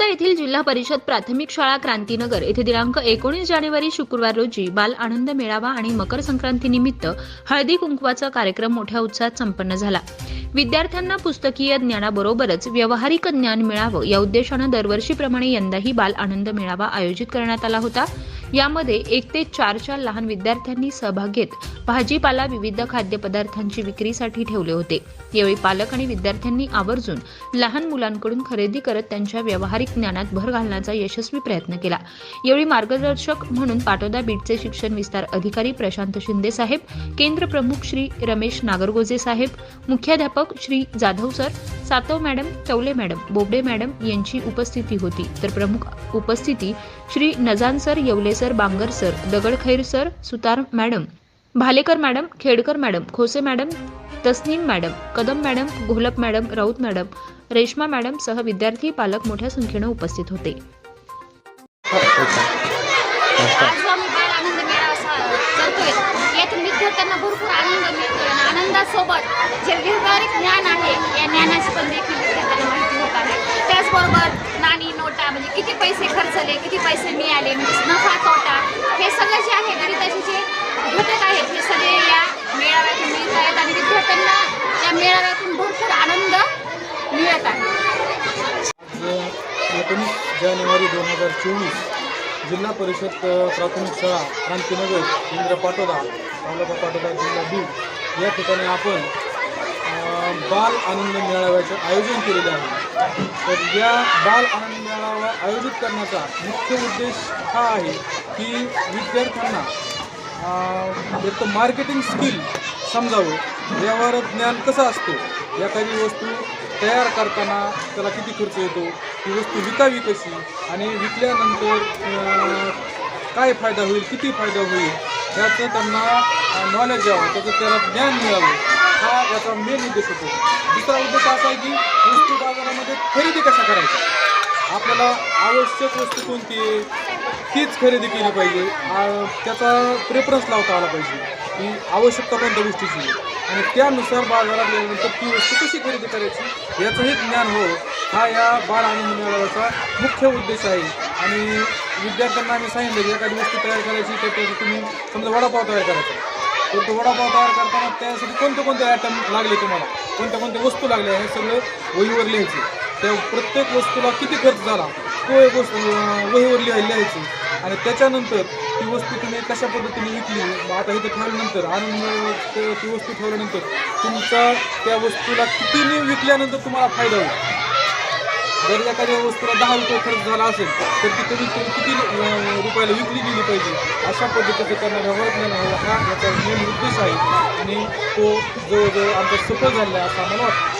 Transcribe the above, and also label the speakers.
Speaker 1: पाटोदा येथील जिल्हा परिषद प्राथमिक शाळा क्रांतीनगर येथे दिनांक एकोणीस जानेवारी शुक्रवार रोजी बाल आनंद मेळावा आणि मकर संक्रांतीनिमित्त हळदी कुंकवाचा कार्यक्रम मोठ्या उत्साहात संपन्न झाला. विद्यार्थ्यांना पुस्तकीय ज्ञानाबरोबरच व्यावहारिक ज्ञान मिळावं या उद्देशानं दरवर्षीप्रमाणे यंदाही बाल आनंद मेळावा आयोजित करण्यात आला होता. यामध्ये एक ते चारच्या लहान विद्यार्थ्यांनी सहभाग घेत भाजीपाला विविध खाद्यपदार्थांची विक्रीसाठी ठेवले होते. यावेळी पालक आणि विद्यार्थ्यांनी आवर्जून लहान मुलांकडून खरेदी करत त्यांच्या व्यावहारिक ज्ञानात भर घालण्याचा यशस्वी प्रयत्न केला. यावेळी मार्गदर्शक म्हणून पाटोदा बीटचे शिक्षण विस्तार अधिकारी प्रशांत शिंदे साहेब केंद्र प्रमुख श्री रमेश नागरगोजे साहेब मुख्याध्यापक Shri Jadhav sir Satav madam Chaule madam Bobde madam यांची उपस्थिती होती. तर प्रमुख उपस्थिती Shri Najan sir Yevle sir Bangar sir Dagadkhair sir Sutar madam Bhalekar madam Khedkar madam Khose madam Tasneem madam Kadam madam Gholap madam Raut madam Reshma madam सह विद्यार्थी पालक मोठ्या संख्येनं उपस्थित होते.
Speaker 2: आनंद भरपूर आनंद मिळतोय आणि आनंदासोबत जे व्यावहारिक ज्ञान आहे या ज्ञानाची पण देखील विद्यार्थ्यांना माहिती होत आहे त्याचबरोबर नाणी नोटा म्हणजे किती पैसे खर्चले किती पैसे मिळाले म्हणजे नफा तोटा हे सगळं जे आहे गणिताचे जे घटक आहेत हे सगळे या मेळाव्यातून मिळत आहेत आणि विद्यार्थ्यांना या मेळाव्यातून भरपूर आनंद मिळत आहे.
Speaker 3: एकोणीस जानेवारी दोन हजार चोवीस जिल्हा परिषद प्राथमिक शाळा क्रांतीनगर इंद्र पाटोदा तालुका पाटोदा जिल्हा बीड या ठिकाणी आपण बाल आनंद मेळाव्याचे आयोजन केलेले आहे. तर या बाल आनंद मेळावा आयोजित करण्याचा मुख्य उद्देश हा आहे की विद्यार्थ्यांना एक मार्केटिंग स्किल समजावं. व्यवहार ज्ञान कसं असतं? एखादी वस्तू तयार करताना त्याला किती खर्च येतो? ती वस्तू विकावी कशी? आणि विकल्यानंतर काय फायदा होईल? किती फायदा होईल? याचं त्यांना नॉलेज यावं. त्याचं त्याला ज्ञान मिळावं. हा याचा मेन उद्देश होतो. दुसरा उद्देश असा आहे की वस्तू खरेदी कशा करायच्या? आपल्याला आवश्यक वस्तू कोणती? तीच खरेदी केली पाहिजे. त्याचा प्रेफरन्स लावता आला पाहिजे. की आवश्यकता कोणत्या गोष्टीची? आणि त्यानुसार बाजारात गेल्यानंतर ती वस्तू कशी खरेदी करायची? याचंही ज्ञान हो. हा या बाळ आनंद मेळाव्याचा मुख्य उद्देश आहे. आणि विद्यार्थ्यांना आम्ही सांगितलं की एखादी वस्तू तयार करायची तर त्याचं तुम्ही समजा वडापाव तयार करायचा. तर तो वडापाव तयार करताना त्यासाठी कोणते कोणते आयटम लागले तुम्हाला? कोणत्या कोणत्या वस्तू लागल्या? हे सगळं वहीवर लिहायचे. त्या प्रत्येक वस्तूला किती खर्च झाला? तो एक वस्तू वहीवर लिहाय लिहायची. आणि त्याच्यानंतर ती वस्तू तुम्ही कशा पद्धतीने विकली? मग आता इथं ठेवल्यानंतर आणि ती वस्तू ठेवल्यानंतर तुमचा त्या वस्तूला कितीने विकल्यानंतर तुम्हाला फायदा होईल? जर एखाद्या वस्तूला दहा रुपये खर्च झाला असेल तर ती कधी कमी किती रुपयाला विकली गेली पाहिजे? अशा पद्धतीचं त्यांना व्यवहार ज्ञान हवं हा याचा मेन उद्देश आहे. आणि तो जवळजवळ आमचा सफल झालेला आहे असं आम्हाला वाटतं.